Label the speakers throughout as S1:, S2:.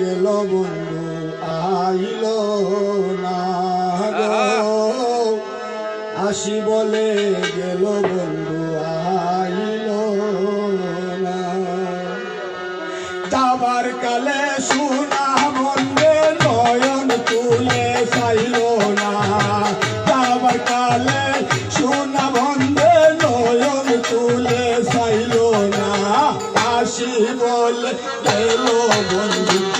S1: গেল বন্ধু আইল না আসি বলে গেল বন্ধু আইল না। কালে শুনা মন্দে নয়ন তুলে চাইল না। যাবার কালে সুনা মন্দে নয়ন তুলে চাইল না। আসি বলে গেল বন্ধু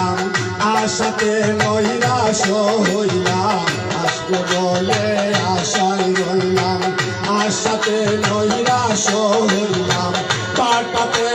S1: আশাতে নৈরাশ হইলাম। আসব বলে আশায় রইলাম। আশাতে নৈরাশ হইলাম। পাটাতে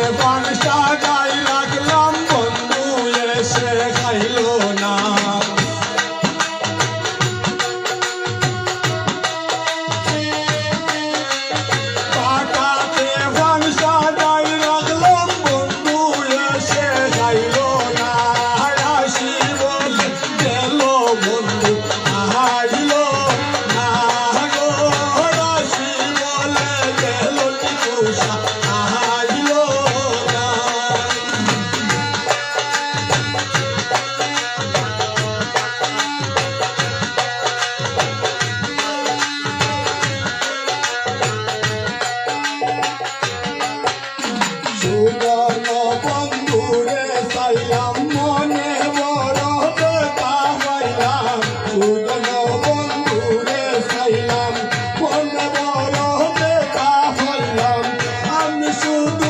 S1: to